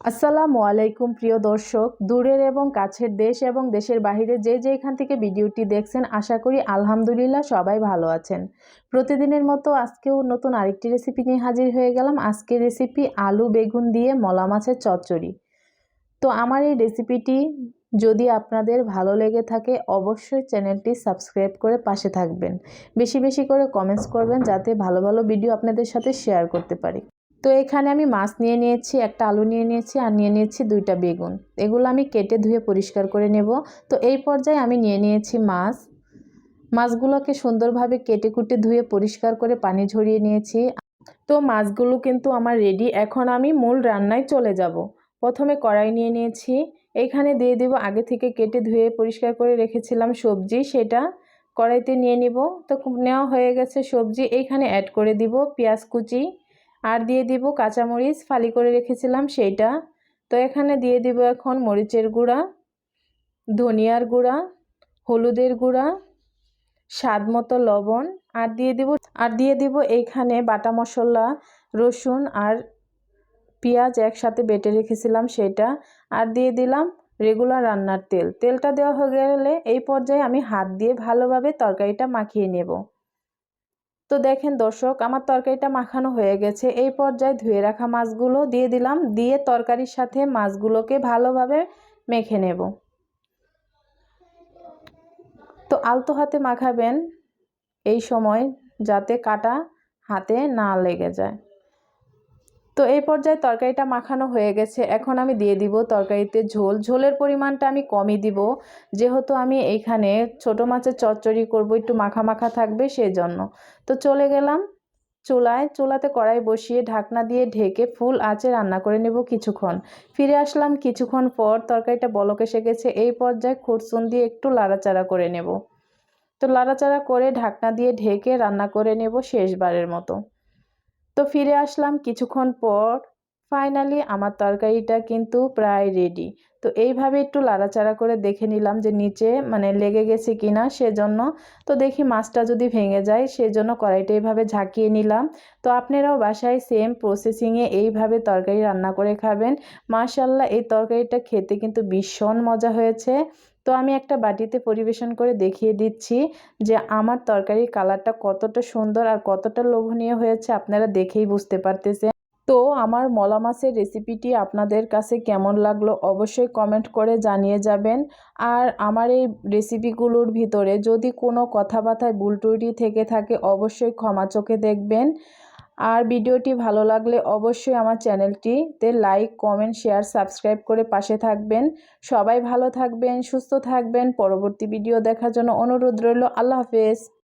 আসসালামু আলাইকুম, প্রিয় দর্শক। দূরের এবং কাছের দেশ এবং দেশের বাইরে যে যেখান থেকে ভিডিওটি দেখছেন, আশা করি আলহামদুলিল্লাহ সবাই ভালো আছেন। প্রতিদিনের মতো আজকেও নতুন আরেকটি রেসিপি নিয়ে হাজির হয়ে গেলাম। আজকের রেসিপি আলু বেগুন দিয়ে মলা মাছের চচ্চড়ি। তো আমার এই রেসিপিটি যদি আপনাদের ভালো লেগে থাকে, অবশ্যই চ্যানেলটি সাবস্ক্রাইব করে পাশে থাকবেন। বেশি বেশি করে কমেন্টস করবেন, যাতে ভালো ভালো ভিডিও আপনাদের সাথে শেয়ার করতে পারি। তো এখানে আমি মাছ নিয়ে নিয়েছি, একটা আলু নিয়ে নিয়েছি আর নিয়ে নিয়েছি দুইটা বেগুন। এগুলো আমি কেটে ধুয়ে পরিষ্কার করে নেব। তো এই পর্যায়ে আমি নিয়ে নিয়েছি মাছ। মাছগুলোকে সুন্দরভাবে কেটে কুটে ধুয়ে পরিষ্কার করে পানি ঝরিয়ে নিয়েছি। তো মাছগুলো কিন্তু আমার রেডি এখন আমি মূল রান্নায় চলে যাব। প্রথমে কড়াই নিয়ে নিয়েছি। এইখানে দিয়ে দেব আগে থেকে কেটে ধুয়ে পরিষ্কার করে রেখেছিলাম সবজি, সেটা কড়াইতে নিয়ে নিব। তো নেওয়া হয়ে গেছে সবজি। এইখানে অ্যাড করে দিব পেঁয়াজ কুচি আর দিয়ে দিব কাঁচামরিচ, ফালি করে রেখেছিলাম সেইটা। তো এখানে দিয়ে দিব এখন মরিচের গুঁড়া, ধনিয়ার গুঁড়া, হলুদের গুঁড়া, স্বাদ মতো লবণ, আর দিয়ে দিব, আর দিয়ে দিব এইখানে বাটা মশলা, রসুন আর পেঁয়াজ একসাথে বেটে রেখেছিলাম সেটা আর দিয়ে দিলাম রেগুলার রান্নার তেল। তেলটা দেওয়া হয়ে গেলে এই পর্যায়ে আমি হাত দিয়ে ভালোভাবে তরকারিটা মাখিয়ে নেব। তো দেখেন দর্শক, আমার তরকারিটা মাখানো হয়ে গেছে। এই পর্যায়ে ধুয়ে রাখা মাছগুলো দিয়ে দিলাম। দিয়ে তরকারির সাথে মাছগুলোকে ভালোভাবে মেখে নেব। তো আলতো হাতে মাখাবেন এই সময় যাতে কাটা হাতে না লেগে যায়। তো এই পর্যায়ে তরকারিটা মাখানো হয়ে গেছে। এখন আমি দিয়ে দিব তরকারিতে ঝোল। ঝোলের পরিমাণটা আমি কমই দিব। যেহেতু আমি এইখানে ছোট মাছের চচ্চড়ি করব, একটু মাখা মাখা থাকবে সেই জন্য তো চলে গেলাম চুলায়। চুলাতে কড়াই বসিয়ে ঢাকনা দিয়ে ঢেকে ফুল আঁচে রান্না করে নেব কিছুক্ষণ। ফিরে আসলাম কিছুক্ষণ পর তরকারিটা বলক এসে গেছে। এই পর্যায়ে খুরসুন দিয়ে একটু লাড়াচাড়া করে নেব। তো লাড়াচাড়া করে ঢাকনা দিয়ে ঢেকে রান্না করে নেব শেষবারের মতো। তো ফিরে আসলাম কিছুক্ষণ পর। ফাইনালি আমার তরকারিটা কিন্তু প্রায় রেডি তো এইভাবে একটু লাড়াচাড়া করে দেখে নিলাম যে নিচে মানে লেগে গেছে কিনা সেজন্য। তো দেখি মাছটা যদি ভেঙে যায় সেজন্য কড়াইটা এইভাবে ঝাঁকিয়ে নিলাম। তো আপনারাও বাসায় সেম প্রসেসিংয়ে এইভাবে তরকারি রান্না করে খাবেন। মাশাল্লাহ এই তরকারিটা খেতে কিন্তু ভীষণ মজা হয়েছে। তো আমি একটা বাটিতে পরিবেশন করে দেখিয়ে দিচ্ছি যে আমার তরকারির কালারটা কতটা সুন্দর আর কতটা লোভনীয় হয়েছে আপনারা দেখেই বুঝতে পারতেছেন। তো আমার মলা মাছের রেসিপিটি আপনাদের কাছে কেমন লাগল অবশ্যই কমেন্ট করে জানিয়ে যাবেন। আর আমার এই রেসিপিগুলোর ভিতরে যদি কোনো কথাবার্তায় ভুল থেকে থাকে অবশ্যই ক্ষমা চোখে দেখবেন। আর ভিডিওটি ভালো লাগলে অবশ্যই আমার চ্যানেলটিতে লাইক, কমেন্ট, শেয়ার, সাবস্ক্রাইব করে পাশে থাকবেন। সবাই ভালো থাকবেন, সুস্থ থাকবেন। পরবর্তী ভিডিও দেখার জন্য অনুরোধ রইল। আল্লাহ হাফেজ।